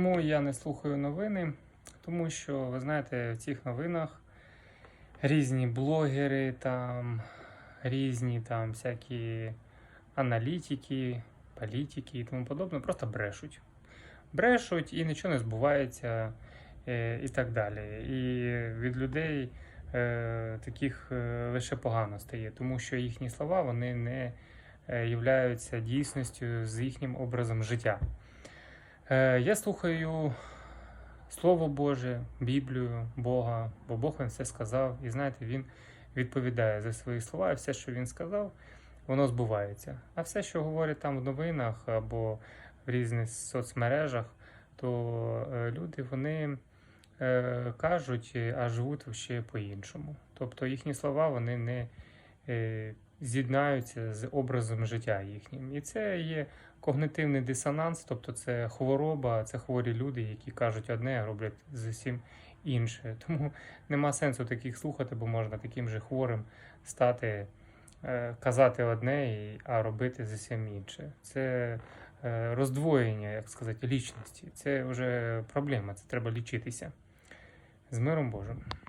Чому я не слухаю новини? Тому що, ви знаєте, в цих новинах різні блогери, там, різні там всякі аналітики, політики і тому подобне, просто брешуть. Брешуть і нічого не збувається е, і так далі. І від людей е, таких е, лише погано стає, тому що їхні слова вони не являються дійсністю з їхнім образом життя. Е, Я слухаю Слово Боже, Біблію, Бога, бо Бог він все сказав, і знаєте, Він відповідає за свої слова, і все, що він сказав, воно збувається. А все, що говорять там в новинах або в різних соцмережах, то е, люди вони е, кажуть, а живуть ще по-іншому. Тобто їхні слова вони не з'єднаються з образом життя їхнім. І це є когнитивний дисонанс, тобто це хвороба, це хворі люди, які кажуть одне, а роблять зовсім інше. Тому нема сенсу таких слухати, бо можна таким же хворим стати, е, казати одне, а робити зовсім інше. Це е, роздвоєння, як сказати, лічності. Це вже проблема, це треба лічитися. З миром Божим.